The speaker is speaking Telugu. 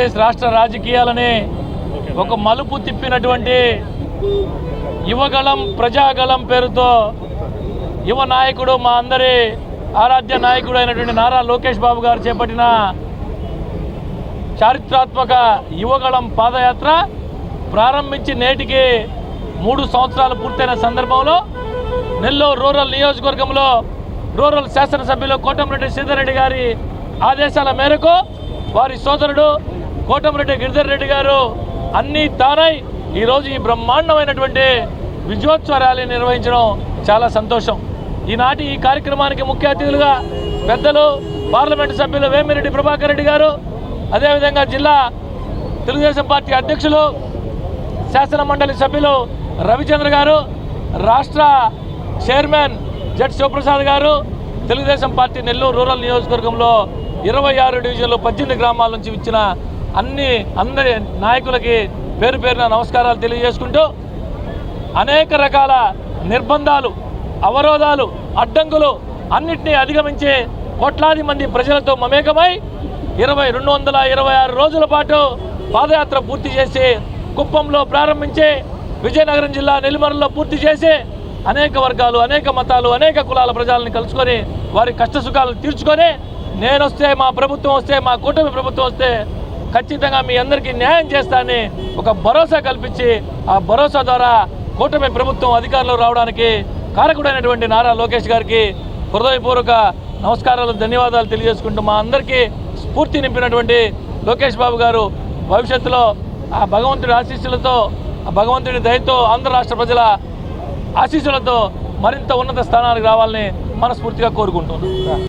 ఆంధ్రప్రదేశ్ రాష్ట్ర రాజకీయాలని ఒక మలుపు తిప్పినటువంటి యువగళం ప్రజాగళం పేరుతో యువ నాయకుడు మా అందరి ఆరాధ్య నాయకుడు అయినటువంటి నారా లోకేష్ బాబు గారు చేపట్టిన చారిత్రాత్మక యువగళం పాదయాత్ర ప్రారంభించి నేటికి మూడు సంవత్సరాలు పూర్తయిన సందర్భంలో నెల్లూరు రూరల్ నియోజకవర్గంలో రూరల్ శాసనసభ్యులు కోటమిరెడ్డి సీతారెడ్డి గారి ఆదేశాల మేరకు వారి సోదరుడు కోటమిరెడ్డి గిరిధర్ రెడ్డి గారు అన్నీ తానై ఈరోజు ఈ బ్రహ్మాండమైనటువంటి విజయోత్సవ ర్యాలీ నిర్వహించడం చాలా సంతోషం. ఈనాటి ఈ కార్యక్రమానికి ముఖ్య అతిథులుగా పెద్దలు పార్లమెంటు సభ్యులు వేమిరెడ్డి ప్రభాకర్ రెడ్డి గారు అదేవిధంగా జిల్లా తెలుగుదేశం పార్టీ అధ్యక్షులు శాసన మండలి సభ్యులు రవిచంద్ర గారు రాష్ట్ర చైర్మన్ జడ్ శివప్రసాద్ గారు తెలుగుదేశం పార్టీ నెల్లూరు రూరల్ నియోజకవర్గంలో ఇరవై ఆరు డివిజన్లు పద్దెనిమిది గ్రామాల నుంచి ఇచ్చిన అన్ని అందరి నాయకులకి పేరు పేరున నమస్కారాలు తెలియజేసుకుంటూ అనేక రకాల నిర్బంధాలు అవరోధాలు అడ్డంకులు అన్నింటినీ అధిగమించి కోట్లాది మంది ప్రజలతో మమేకమై ఇరవై రెండు వందల ఇరవై ఆరు రోజుల పాటు పాదయాత్ర పూర్తి చేసి కుప్పంలో ప్రారంభించి విజయనగరం జిల్లా నెల్లిమరలో పూర్తి చేసి అనేక వర్గాలు అనేక మతాలు అనేక కులాల ప్రజలను కలుసుకొని వారి కష్ట సుఖాలు తీర్చుకొని నేను వస్తే మా ప్రభుత్వం వస్తే మా కూటమి ప్రభుత్వం వస్తే ఖచ్చితంగా మీ అందరికీ న్యాయం చేస్తానని ఒక భరోసా కల్పించి ఆ భరోసా ద్వారా కూటమి ప్రభుత్వం అధికారంలో రావడానికి కారకుడైనటువంటి నారా లోకేష్ గారికి హృదయపూర్వక నమస్కారాలు ధన్యవాదాలు తెలియజేసుకుంటూ మా అందరికీ స్ఫూర్తి నింపినటువంటి లోకేష్ బాబు గారు భవిష్యత్తులో ఆ భగవంతుడి ఆశీస్సులతో ఆ భగవంతుడి దయతో ఆంధ్ర రాష్ట్ర ప్రజల ఆశీస్సులతో మరింత ఉన్నత స్థానానికి రావాలని మనస్ఫూర్తిగా కోరుకుంటున్నాను.